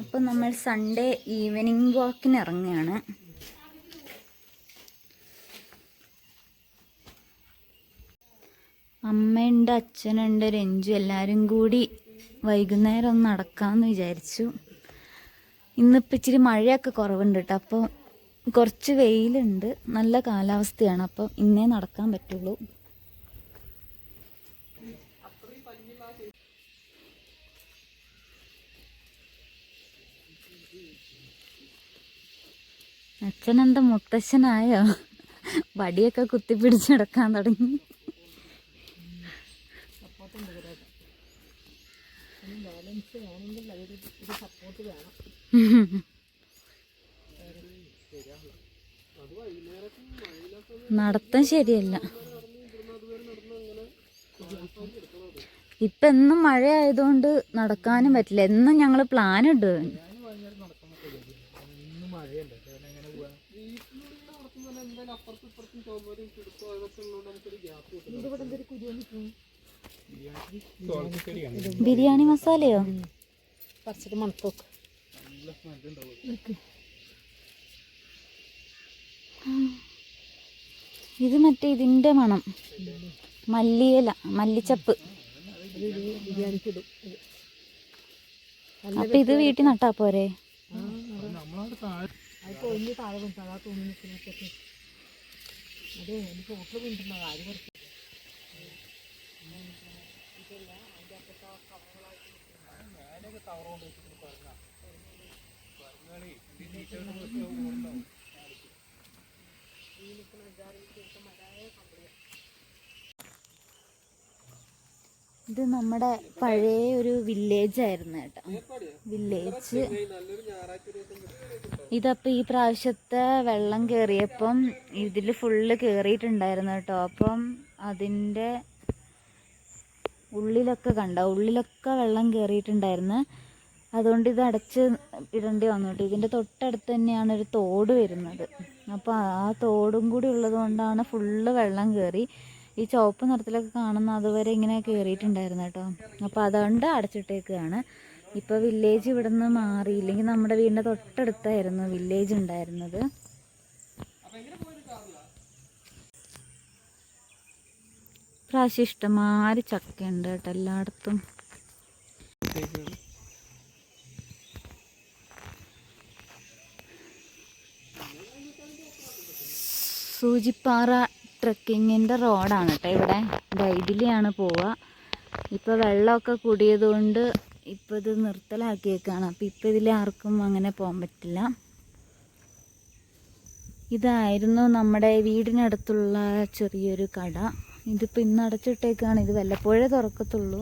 അപ്പം നമ്മൾ Sunday evening വാക്കിന് ഇറങ്ങുകയാണ്. അമ്മയുണ്ട് അച്ഛനുണ്ട് രഞ്ജു എല്ലാവരും കൂടി വൈകുന്നേരം ഒന്ന് നടക്കാമെന്ന് വിചാരിച്ചു. ഇന്നിപ്പോൾ ഇച്ചിരി മഴയൊക്കെ കുറവുണ്ട് കേട്ടോ അപ്പോൾ കുറച്ച് വെയിലുണ്ട്. നല്ല കാലാവസ്ഥയാണ് അപ്പം ഇന്നേ നടക്കാൻ പറ്റുള്ളൂ. അച്ഛനെന്താ മുത്തശ്ശനായോ? വടിയൊക്കെ കുത്തിപ്പിടിച്ച് നടക്കാൻ തുടങ്ങി. നടത്തം ശരിയല്ല. ഇപ്പൊ എന്നും മഴ ആയതുകൊണ്ട് നടക്കാനും പറ്റില്ല. എന്നും ഞങ്ങൾ പ്ലാൻ ബിരിയാണി മസാലയോ? കുറച്ചിട്ട് മണത്തോക്ക് ഇത് മറ്റേ ഇതിന്റെ മണം. മല്ലിയല മല്ലിച്ചപ്പ്. ബിരിയാണിക്ക് ഇടും. ഇത്. അപ്പൊ ഇത് വീട്ടിൽ നട്ടാ പോരെ? താഴെ വീണിട്ട് ഇത് നമ്മുടെ പഴയ ഒരു വില്ലേജ് ആയിരുന്നു കേട്ടോ. വില്ലേജ് ഇതപ്പോൾ ഈ പ്രാവശ്യത്തെ വെള്ളം കയറിയപ്പം ഇതിൽ ഫുള്ള് കയറിയിട്ടുണ്ടായിരുന്നു കേട്ടോ. അപ്പം അതിന്റെ ഉള്ളിലൊക്കെ കണ്ട? ഉള്ളിലൊക്കെ വെള്ളം കയറിയിട്ടുണ്ടായിരുന്നു അതുകൊണ്ട് ഇത് അടച്ച് ഇടേണ്ടി വന്നു കേട്ടോ. ഇതിന്റെ തൊട്ടടുത്ത് തന്നെയാണ് ഒരു തോട് വരുന്നത്. അപ്പോൾ ആ തോടും കൂടി ഉള്ളത് കൊണ്ടാണ് ഫുള്ള് വെള്ളം കയറി ഈ ചുവപ്പ് നിറത്തിലൊക്കെ കാണുന്ന അതുവരെ ഇങ്ങനെ കയറിയിട്ടുണ്ടായിരുന്നു കേട്ടോ. അപ്പോൾ അതുകൊണ്ട് അടച്ചിട്ടേക്കുകയാണ് ഇപ്പോൾ വില്ലേജ് ഇവിടെ നിന്ന് മാറി ഇല്ലെങ്കിൽ നമ്മുടെ വീടിന്റെ തൊട്ടടുത്തായിരുന്നു വില്ലേജ് ഉണ്ടായിരുന്നത്. പ്രാവശ്യം ഇഷ്ടമാതിരി ചക്കയുണ്ട് കേട്ടോ എല്ലായിടത്തും. സൂചിപ്പാറ ട്രക്കിങ്ങിന്റെ റോഡാണ് കേട്ടോ ഇവിടെ. ഗൈഡിലാണ് പോവുക. ഇപ്പോൾ വെള്ളമൊക്കെ കൂടിയതുകൊണ്ട് ഇപ്പോൾ ഇത് നിർത്തലാക്കിയേക്കാണ്. അപ്പോൾ ഇപ്പോൾ ഇതിൽ ആർക്കും അങ്ങനെ പോകാൻ പറ്റില്ല. ഇതായിരുന്നു നമ്മുടെ വീടിനടുത്തുള്ള ചെറിയൊരു കട. ഇതിപ്പോൾ ഇന്ന് അടച്ചിട്ടേക്കാണ്. ഇത് വല്ലപ്പോഴേ തുറക്കത്തുള്ളൂ.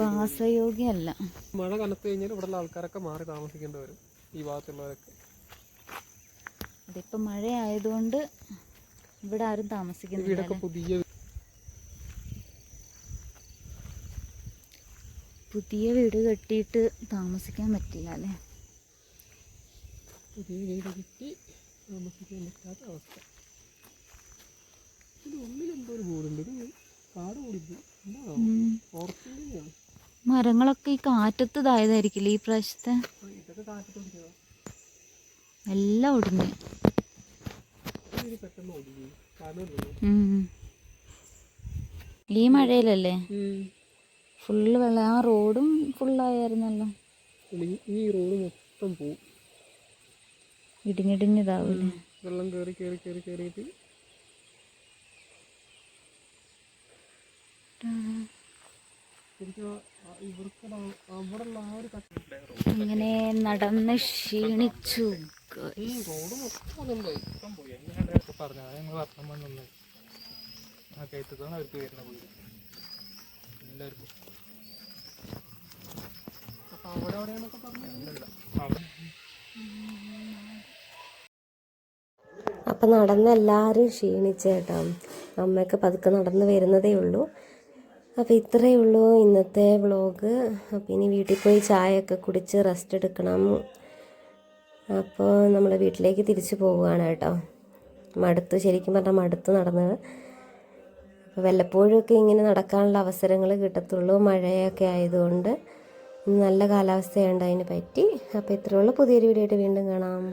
വാസയോഗ്യല്ല. മഴ കനത്ത് കഴിഞ്ഞാൽ ഇവിടെയുള്ള ആൾക്കാരൊക്കെ മാറി താമസിക്കേണ്ടി വരും. ഈ ഭാഗത്തുള്ളവരൊക്കെ. ഇതിപ്പോൾ മഴ ആയതുകൊണ്ട് ഇവിടെ ആരും താമസിക്കുന്നില്ല പുതിയ പുതിയ വീട് കെട്ടിയിട്ട് താമസിക്കാൻ പറ്റില്ല അല്ലേ? പുതിയ വീട് കെട്ടി താമസിക്കാൻ പറ്റാത്ത അവസ്ഥ. ഒരു ബോർഡുണ്ട് ഇത് കാട് കൂടിപ്പോയി എന്താണോ? മരങ്ങളൊക്കെ ഈ കാറ്റത്ത് ഇതായതായിരിക്കില്ലേ ഈ പ്രാവശ്യത്തെ? എല്ലാം ഒടിഞ്ഞ്. ഈ. മഴയിലല്ലേ? ഫുള്ള് വെള്ളം. ആ റോഡും ഫുള്ളായിരുന്നല്ലോ ഈ റോഡ് മൊത്തം പോവും. ഇടിഞ്ഞിടിഞ്ഞിതാവൂലേ? വെള്ളം കയറി കയറി കയറി കയറിയിട്ട് അങ്ങനെ നടന്ന് ക്ഷീണിച്ചു. ഈ റോഡ് മൊത്തം പറഞ്ഞു ആ എല്ലാവർക്കും അപ്പൊ അപ്പം നടന്ന് എല്ലാവരും ക്ഷീണിച്ചേട്ടാ അമ്മയൊക്കെ പതുക്കെ നടന്ന് വരുന്നതേ ഉള്ളൂ. അപ്പോൾ ഇത്രേ ഉള്ളൂ ഇന്നത്തെ വ്ളോഗ് അപ്പൊ ഇനി വീട്ടിൽ പോയി ചായയൊക്കെ കുടിച്ച് റെസ്റ്റ് എടുക്കണം. അപ്പോൾ നമ്മൾ വീട്ടിലേക്ക് തിരിച്ചു പോവുകയാണ് കേട്ടോ. മടുത്ത് ശരിക്കും പറഞ്ഞാൽ മടുത്ത് നടന്നത്. അപ്പോൾ വല്ലപ്പോഴുമൊക്കെ ഇങ്ങനെ നടക്കാനുള്ള അവസരങ്ങൾ കിട്ടത്തുള്ളൂ. മഴയൊക്കെ ആയതുകൊണ്ട് നല്ല കാലാവസ്ഥയുണ്ട് അതിന് പറ്റി. അപ്പോൾ ഇത്രയുള്ള പുതിയൊരു വീഡിയോ ആയിട്ട് വീണ്ടും കാണാം.